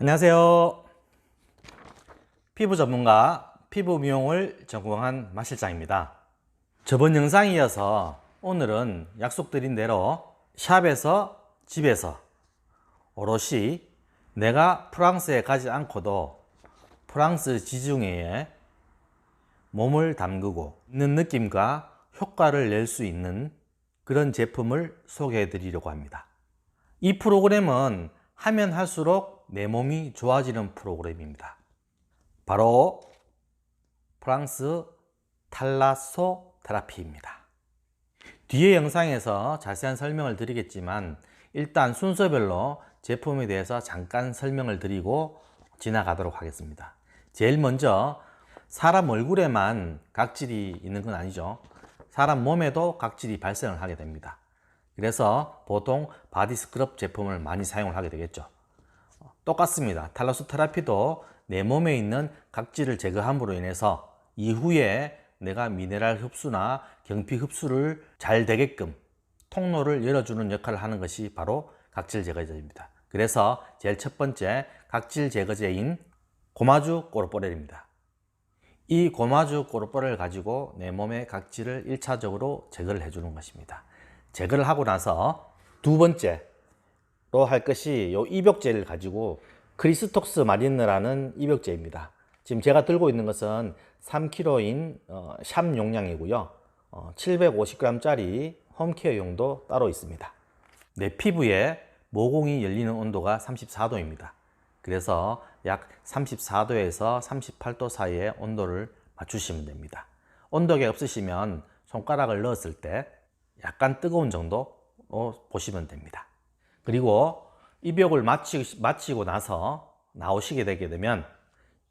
안녕하세요. 피부 전문가 피부 미용을 전공한 마 실장입니다. 저번 영상에 이어서 오늘은 약속드린 대로 샵에서 집에서 오롯이 내가 프랑스에 가지 않고도 프랑스 지중해에 몸을 담그고 있는 느낌과 효과를 낼 수 있는 그런 제품을 소개해 드리려고 합니다. 이 프로그램은 하면 할수록 내 몸이 좋아지는 프로그램입니다. 바로 프랑스 탈라소 테라피입니다. 뒤에 영상에서 자세한 설명을 드리겠지만 일단 순서별로 제품에 대해서 잠깐 설명을 드리고 지나가도록 하겠습니다. 제일 먼저 사람 얼굴에만 각질이 있는 건 아니죠. 사람 몸에도 각질이 발생을 하게 됩니다. 그래서 보통 바디 스크럽 제품을 많이 사용을 하게 되겠죠. 똑같습니다. 탈라소 테라피도 내 몸에 있는 각질을 제거함으로 인해서 이후에 내가 미네랄 흡수나 경피 흡수를 잘 되게끔 통로를 열어주는 역할을 하는 것이 바로 각질 제거제입니다. 그래서 제일 첫 번째 각질 제거제인 고마주 꼬르뽀렐입니다. 이 고마주 꼬르뽀렐을 가지고 내 몸의 각질을 1차적으로 제거를 해주는 것입니다. 제거를 하고 나서 두 번째로 할 것이 이 입욕제를 가지고 크리스톡스 마린느라는 입욕제입니다. 지금 제가 들고 있는 것은 3kg인 어, 샵 용량이고요. 어, 750g짜리 홈케어용도 따로 있습니다. 내 피부에 모공이 열리는 온도가 34도입니다. 그래서 약 34도에서 38도 사이의 온도를 맞추시면 됩니다. 온도계 없으시면 손가락을 넣었을 때 약간 뜨거운 정도로 보시면 됩니다. 그리고 입욕을 마치, 마치고 나서 나오시게 되게 되면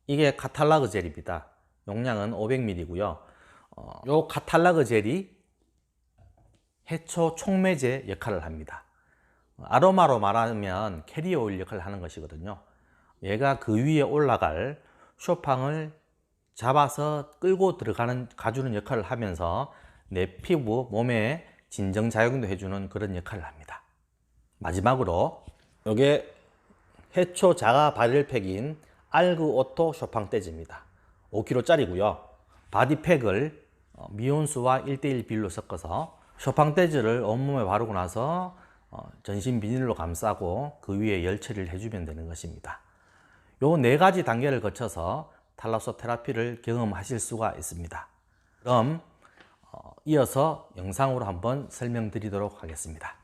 이게 카탈라그 젤입니다. 용량은 500ml고요. 어, 요 카탈라그 젤이 해초 촉매제 역할을 합니다. 아로마로 말하면 캐리어 오일 역할을 하는 것이거든요. 얘가 그 위에 올라갈 쇼팡을 잡아서 끌고 들어가는 가주는 역할을 하면서 내 피부 몸에 진정 작용도 해주는 그런 역할을 합니다. 마지막으로 이게 해초 자가 바릴팩인 알그 오토 쇼팡 떼지입니다. 5kg짜리고요. 바디팩을 어, 미온수와 1대1 비율로 섞어서 쇼팡 떼즈를 온몸에 바르고 나서 어, 전신 비닐로 감싸고 그 위에 열 처리를 해주면 되는 것입니다. 요 네 가지 단계를 거쳐서 탈라소 테라피를 경험하실 수가 있습니다. 그럼 어, 이어서 영상으로 한번 설명드리도록 하겠습니다.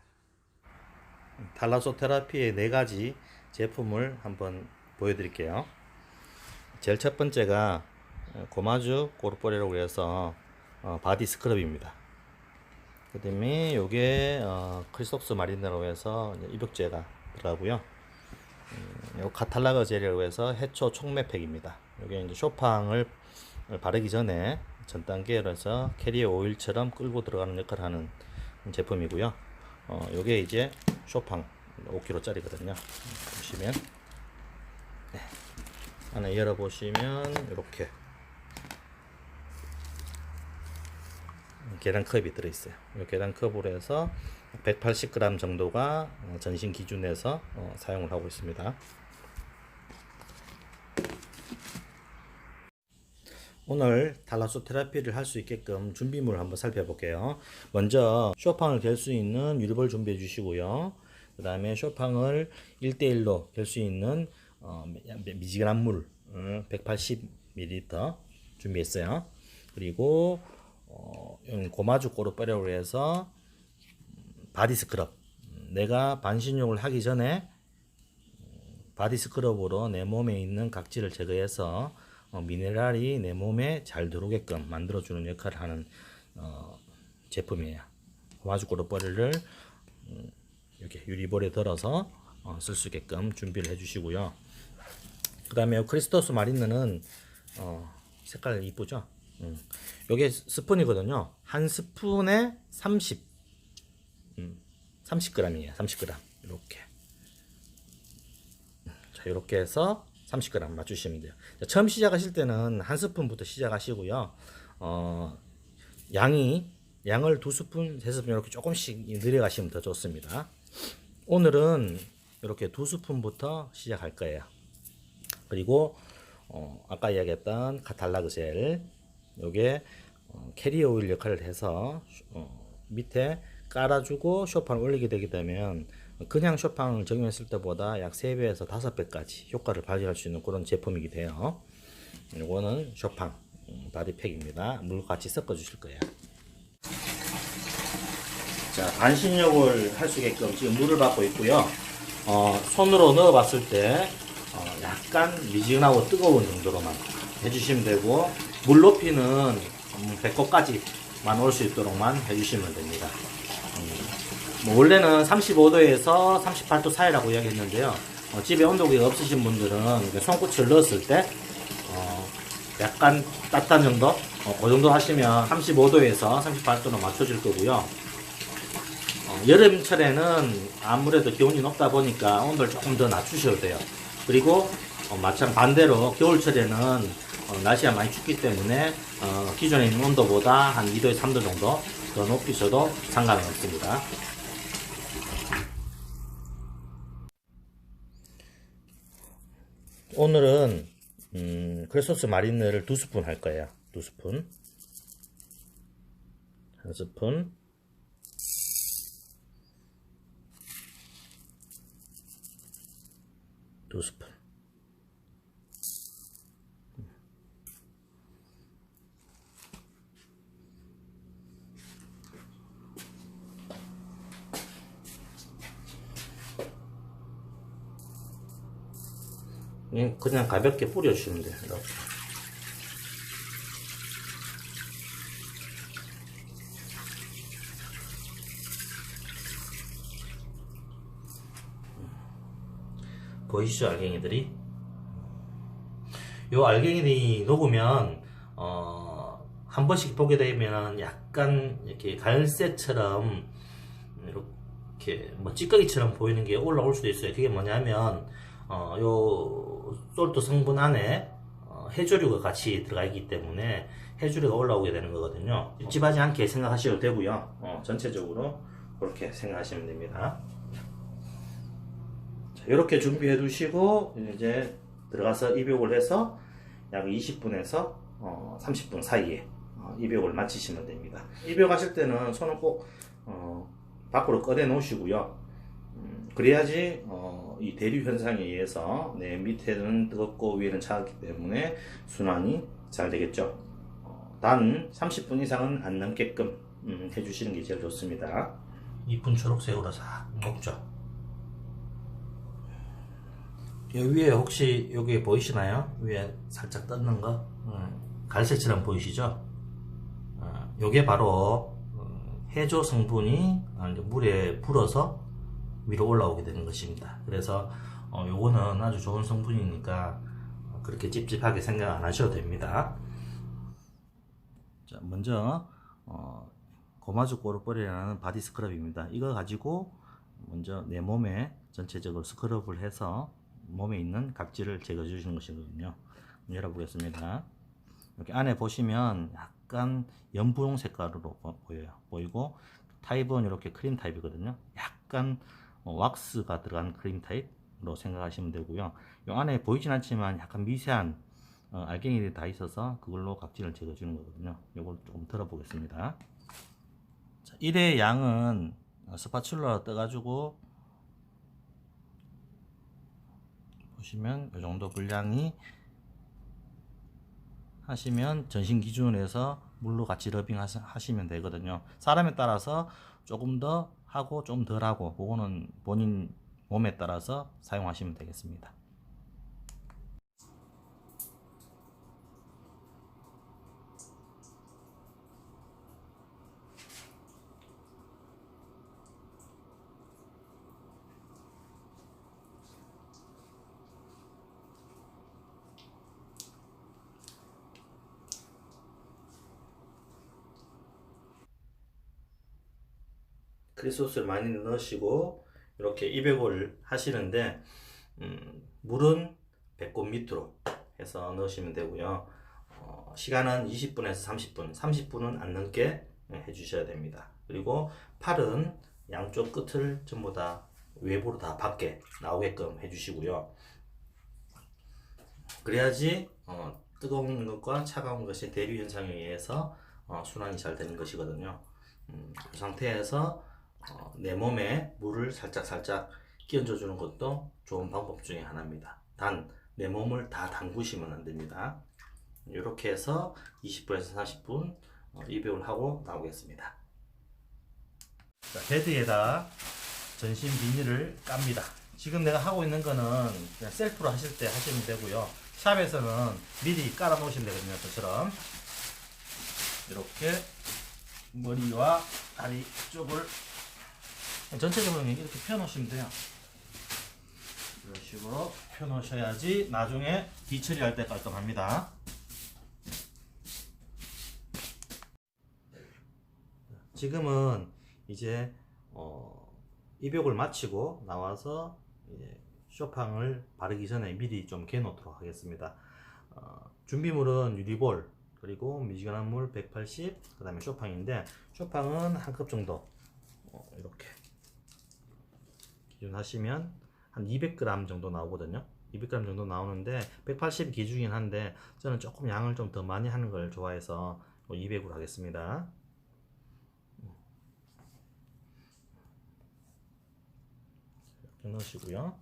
탈라소 테라피의 네 가지 제품을 한번 보여드릴게요. 제일 첫 번째가 고마주 꼬르뽀레라고 해서 어, 바디 스크럽입니다. 그 다음에 요게 어, 크리스톡스 마린이라고 해서 입욕제가 들어가고요. 음, 요 카탈라그 젤이라고 해서 해초 촉매팩입니다. 요게 이제 쇼팡을 바르기 전에 전 단계로 해서 캐리어 오일처럼 끌고 들어가는 역할을 하는 제품이고요. 어, 요게 이제 쇼팡 5kg짜리거든요. 보시면 네. 안에 열어보시면 이렇게 계란컵이 들어있어요. 이 계란컵으로 해서 180g 정도가 어, 전신 기준에서 어, 사용을 하고 있습니다. 오늘 탈라소 테라피를 할 수 있게끔 준비물을 한번 살펴볼게요. 먼저 쇼팡을 갤 수 있는 유리볼 준비해 주시고요. 그 다음에 쇼팡을 1대1로 갤 수 있는 어, 미지근한 물 180ml 준비했어요. 그리고 어, 고마주 꼬르빼라고 해서 바디 스크럽 내가 반신욕을 하기 전에 바디 스크럽으로 내 몸에 있는 각질을 제거해서 어, 미네랄이 내 몸에 잘 들어오게끔 만들어주는 역할을 하는 어, 제품이에요. 고마주 꼬르빼를 음, 이렇게 유리볼에 덜어서 어, 쓸수 있게끔 준비를 해주시고요. 그 다음에 크리스토스 마리느는 어, 색깔 이쁘죠? 음. 요게 스푼이거든요. 한 스푼에 30, 음, 30g이에요. 30g. 이렇게. 자, 이렇게 해서 30g 맞추시면 돼요. 자, 처음 시작하실 때는 한 스푼부터 시작하시고요. 어, 양이 양을 두 스푼, 세 스푼 이렇게 조금씩 늘려가시면 더 좋습니다. 오늘은 이렇게 두 스푼부터 시작할 거예요. 그리고 어, 아까 이야기했던 카탈라그셀 요게 어, 캐리어 오일 역할을 해서 어, 밑에 깔아주고 쇼판을 올리게 되게 되면 그냥 쇼판을 적용했을 때보다 약 3배에서 5배까지 효과를 발휘할 수 있는 그런 제품이기도 해요. 요거는 쇼팡 음, 바디팩입니다. 물과 같이 섞어 주실 거예요. 자, 반신욕을 할 수 있게끔 지금 물을 받고 있고요. 어, 손으로 넣어 봤을 때 어, 약간 미지근하고 뜨거운 정도로만 해주시면 되고 물 높이는 음, 배꼽까지만 올 수 있도록만 해주시면 됩니다. 음, 뭐 원래는 35도에서 38도 사이라고 이야기했는데요. 어, 집에 온도계가 없으신 분들은 손끝을 넣었을 때 어, 약간 따뜻한 정도? 어, 그 정도 하시면 35도에서 38도로 맞춰질 거고요. 어, 여름철에는 아무래도 기온이 높다 보니까 온도를 조금 더 낮추셔도 돼요. 그리고 어, 마찬 반대로 겨울철에는 어, 날씨가 많이 춥기 때문에 어, 기존에 있는 온도보다 한 2도에서 3도 정도 더 높이셔도 상관은 없습니다. 오늘은 음, 크레소스 마리네를 두 스푼 할 거예요. 두 스푼. 한 스푼. 두 스푼. 그냥 가볍게 뿌려주시면 돼요. 이렇게. 보이시죠 알갱이들이? 요 알갱이들이 녹으면 어, 한 번씩 보게 되면 약간 이렇게 갈색처럼 이렇게 뭐 찌꺼기처럼 보이는 게 올라올 수도 있어요. 그게 뭐냐면 어, 요 솔트 성분 안에 어, 해조류가 같이 들어가 있기 때문에 해조류가 올라오게 되는 거거든요. 찝찝하지 않게 생각하셔도 되고요. 어, 전체적으로 그렇게 생각하시면 됩니다. 자, 이렇게 준비해 두시고 이제 들어가서 입욕을 해서 약 20분에서 어, 30분 사이에 어, 입욕을 마치시면 됩니다. 입욕하실 때는 손을 꼭 어, 밖으로 꺼내 놓으시고요. 음, 그래야지 어, 이 대류 현상에 의해서 내 밑에는 뜨겁고 위에는 차갑기 때문에 순환이 잘 되겠죠. 어, 단 30분 이상은 안 넘게끔 음, 해주시는 게 제일 좋습니다. 이쁜 초록색으로 싹 먹죠. 위에 혹시 여기 보이시나요? 위에 살짝 떴는 거 음, 갈색처럼 보이시죠? 어, 요게 바로 어, 해조 성분이 아, 물에 불어서 위로 올라오게 되는 것입니다. 그래서 어, 요거는 아주 좋은 성분이니까 어, 그렇게 찝찝하게 생각 안 하셔도 됩니다. 자, 먼저 어, 고마죽 꼬르꼬리라는 바디 스크럽입니다. 이거 가지고 먼저 내 몸에 전체적으로 스크럽을 해서 몸에 있는 각질을 제거해 주시는 것이거든요. 열어보겠습니다. 이렇게 안에 보시면 약간 연분홍 색깔로 보- 보여요. 보이고 타입은 이렇게 크림 타입이거든요. 약간 어, 왁스가 들어간 크림 타입으로 생각하시면 되고요. 이 안에 보이진 않지만 약간 미세한 어, 알갱이들이 다 있어서 그걸로 각질을 제거해 주는 거거든요. 이걸 조금 들어보겠습니다. 자, 1의 양은 어, 스파츌러로 떠가지고 보시면 이 정도 분량이 하시면 전신 기준에서 물로 같이 러빙 하시- 하시면 되거든요. 사람에 따라서 조금 더 하고 좀 덜 하고 그거는 본인 몸에 따라서 사용하시면 되겠습니다. 크리소스를 많이 넣으시고 이렇게 입욕을 하시는데 음, 물은 배꼽 밑으로 해서 넣으시면 되고요. 어, 시간은 20분에서 30분, 30분은 안 넘게 예, 해주셔야 됩니다. 그리고 팔은 양쪽 끝을 전부 다 외부로 다 밖에 나오게끔 해주시고요. 그래야지 어, 뜨거운 것과 차가운 것의 대류 현상에 의해서 어, 순환이 잘 되는 것이거든요. 음, 그 상태에서 어, 내 몸에 물을 살짝 살짝 끼얹어 주는 것도 좋은 방법 중에 하나입니다. 단 내 몸을 다 담그시면 안 됩니다. 이렇게 해서 20분에서 40분 어, 입욕을 하고 나오겠습니다. 자, 베드에다 전신 비닐을 깝니다. 지금 내가 하고 있는 거는 그냥 셀프로 하실 때 하시면 되고요. 샵에서는 미리 깔아 놓으시면 되거든요. 저처럼 이렇게 머리와 다리 쪽을 전체적으로 이렇게 펴 놓으시면 돼요. 이런 식으로 펴 놓으셔야지 나중에 뒤처리할 때 깔끔합니다. 지금은 이제 어, 입욕을 마치고 나와서 쇼팡을 바르기 전에 미리 좀 개놓도록 하겠습니다. 어, 준비물은 유리볼 그리고 미지근한 물 180, 그 다음에 쇼팡인데 쇼팡은 한 컵 정도 어, 이렇게 기준하시면 한 200g 정도 나오거든요. 200g 정도 나오는데 180 기준이긴 한데 저는 조금 양을 좀 더 많이 하는 걸 좋아해서 200으로 하겠습니다. 이렇게 넣으시고요.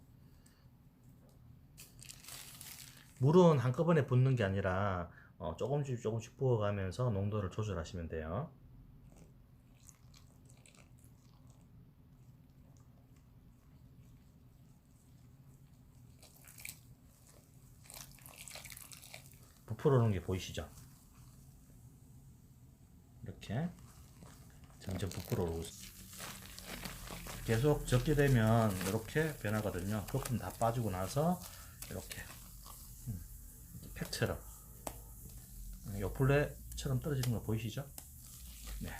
물은 한꺼번에 붓는 게 아니라 어, 조금씩 조금씩 부어가면서 농도를 조절하시면 돼요. 부풀어 오는 게 보이시죠? 이렇게 점점 부풀어 오고 있습니다. 계속 적게 되면 이렇게 변하거든요. 거품 다 빠지고 나서 이렇게 음, 팩처럼 요플레처럼 떨어지는 거 보이시죠? 네.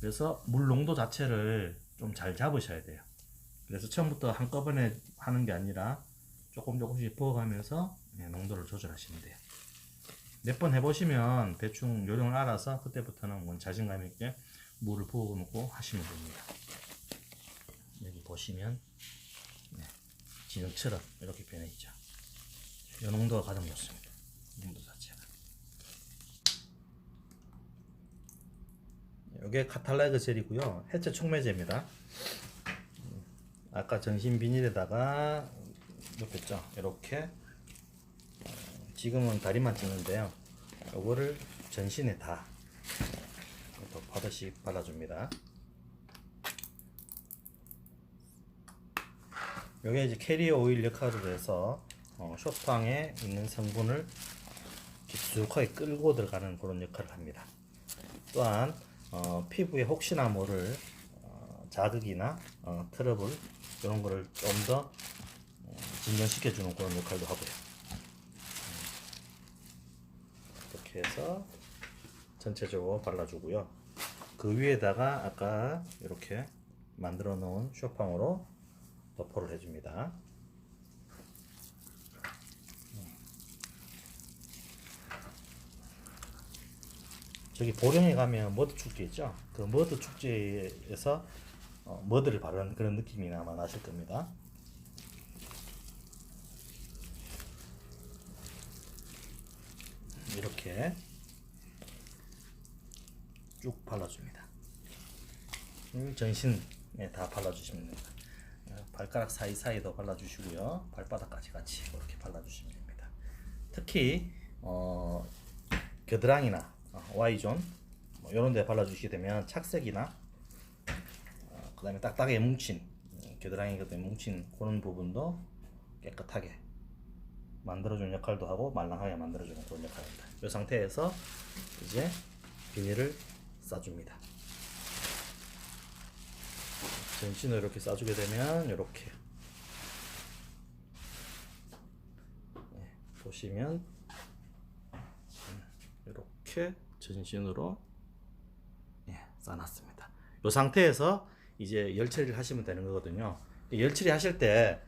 그래서 물 농도 자체를 좀 잘 잡으셔야 돼요. 그래서 처음부터 한꺼번에 하는 게 아니라 조금 조금씩 부어가면서 네, 농도를 조절하시면 돼요. 몇 번 해보시면 대충 요령을 알아서 그때부터는 뭐 자신감 있게 물을 부어 놓고 하시면 됩니다. 여기 보시면 네, 진흙처럼 이렇게 변해 있죠. 이 농도가 가장 좋습니다. 농도 자체가. 이게 카탈라이그 젤이고요. 해체 촉매제입니다. 음, 아까 전신 비닐에다가 넣겠죠. 이렇게 어, 지금은 다리만 찍는데요. 이거를 전신에 다또 바듯이 발라줍니다. 여기 이제 캐리어 오일 역할을 해서 어, 쇼팡에 있는 성분을 깊숙하게 끌고 들어가는 그런 역할을 합니다. 또한 어, 피부에 혹시나 모를 어, 자극이나 어, 트러블 이런 거를 좀더 어, 진정시켜주는 그런 역할도 하고요. 이렇게 해서 전체적으로 발라주고요. 그 위에다가 아까 이렇게 만들어 놓은 쇼팡으로 덮어를 해줍니다. 저기 보령에 가면 머드 축제 있죠? 그 머드 축제에서 어, 머드를 바르는 그런 느낌이 아마 나실 겁니다. 이렇게 쭉 발라줍니다. 음, 전신에 다 발라주시면 됩니다. 어, 발가락 사이사이도 발라주시고요. 발바닥까지 같이 이렇게 발라주시면 됩니다. 특히 어, 겨드랑이나 어, Y존 뭐 이런 데 발라주시게 되면 착색이나 어, 그 다음에 딱딱하게 뭉친 음, 겨드랑이 같은 뭉친 그런 부분도 깨끗하게 만들어주는 역할도 하고 말랑하게 만들어주는 그런 역할입니다. 이 상태에서 이제 비닐을 싸줍니다. 전신을 이렇게 싸주게 되면 이렇게 네, 보시면 이렇게 전신으로 예, 싸놨습니다. 이 상태에서 이제 열 처리를 하시면 되는 거거든요. 열 처리 하실 때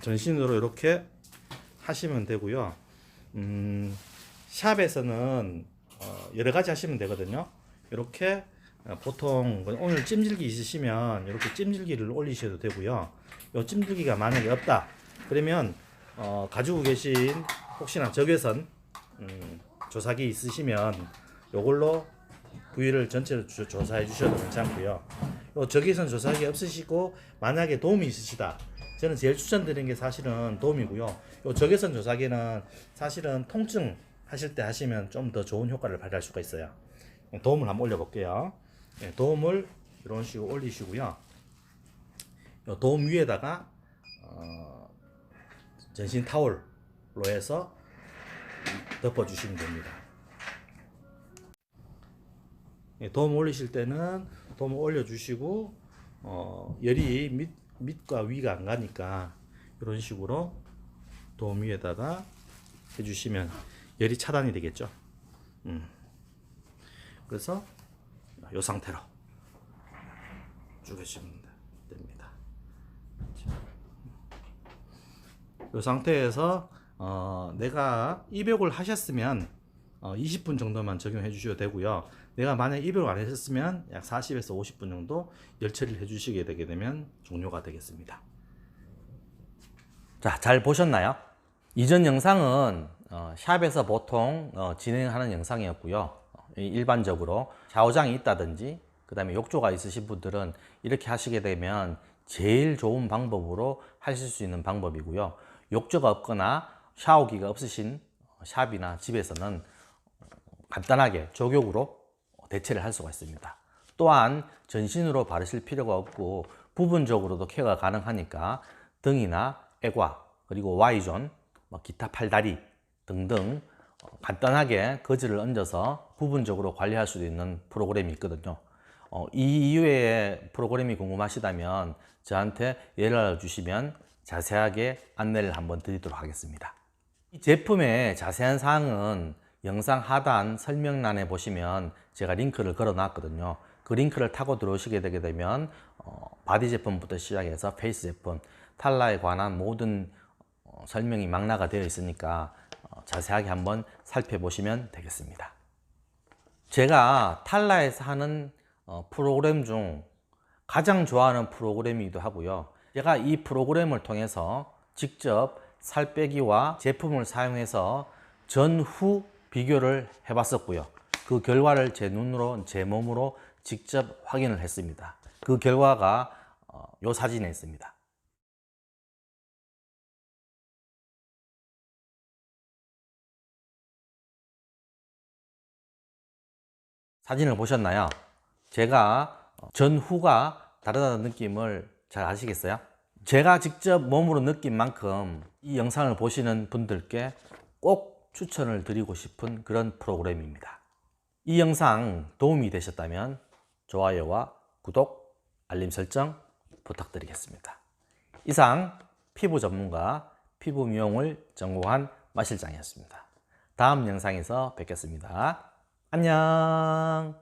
전신으로 이렇게 하시면 되고요. 음, 샵에서는 어, 여러 가지 하시면 되거든요. 이렇게 어, 보통 오늘 찜질기 있으시면 이렇게 찜질기를 올리셔도 되고요. 요 찜질기가 만약에 없다 그러면 어, 가지고 계신 혹시나 적외선 음, 조사기 있으시면 요걸로 부위를 전체를 조- 조사해 주셔도 괜찮고요. 요 적외선 조사기 없으시고 만약에 도움이 있으시다. 저는 제일 추천드리는 게 사실은 도움이고요. 요 적외선 조사기는 사실은 통증 하실 때 하시면 좀 더 좋은 효과를 발휘할 수가 있어요. 도움을 한번 올려볼게요. 예, 도움을 이런 식으로 올리시고요. 요 도움 위에다가 어, 전신 타올로 해서 덮어주시면 됩니다. 예, 도움 올리실 때는 도움 올려주시고 어, 열이 밑, 밑과 위가 안 가니까 이런 식으로 도움 위에다가 해주시면 열이 차단이 되겠죠. 음. 그래서 이 상태로 쭉 해주시면 됩니다. 이 상태에서 어, 내가 입욕을 하셨으면 어, 20분 정도만 적용해 주셔도 되고요. 내가 만약 입욕을 안 하셨으면 약 40에서 50분 정도 열 처리를 해 주시게 되게 되면 종료가 되겠습니다. 자, 잘 보셨나요? 이전 영상은 어, 샵에서 보통 어, 진행하는 영상이었고요. 일반적으로 샤워장이 있다든지 그 다음에 욕조가 있으신 분들은 이렇게 하시게 되면 제일 좋은 방법으로 하실 수 있는 방법이고요. 욕조가 없거나 샤워기가 없으신 샵이나 집에서는 간단하게 조격으로 대체를 할 수가 있습니다. 또한 전신으로 바르실 필요가 없고 부분적으로도 케어가 가능하니까 등이나 애과 그리고 Y존, 뭐 기타 팔다리 등등 어, 간단하게 거즈를 얹어서 부분적으로 관리할 수도 있는 프로그램이 있거든요. 어, 이 이외의 프로그램이 궁금하시다면 저한테 연락을 주시면 자세하게 안내를 한번 드리도록 하겠습니다. 이 제품의 자세한 사항은 영상 하단 설명란에 보시면 제가 링크를 걸어 놨거든요. 그 링크를 타고 들어오시게 되게 되면 어, 바디 제품부터 시작해서 페이스 제품, 탈라에 관한 모든 어, 설명이 망라가 되어 있으니까 어, 자세하게 한번 살펴보시면 되겠습니다. 제가 탈라에서 하는 어, 프로그램 중 가장 좋아하는 프로그램이기도 하고요. 제가 이 프로그램을 통해서 직접 살 빼기와 제품을 사용해서 전후 비교를 해봤었고요. 그 결과를 제 눈으로, 제 몸으로 직접 확인을 했습니다. 그 결과가 어, 요 사진에 있습니다. 사진을 보셨나요? 제가 전후가 다르다는 느낌을 잘 아시겠어요? 제가 직접 몸으로 느낀 만큼 이 영상을 보시는 분들께 꼭 추천을 드리고 싶은 그런 프로그램입니다. 이 영상 도움이 되셨다면 좋아요와 구독, 알림 설정 부탁드리겠습니다. 이상 피부 전문가 피부 미용을 전공한 마실장이었습니다. 다음 영상에서 뵙겠습니다. 안녕.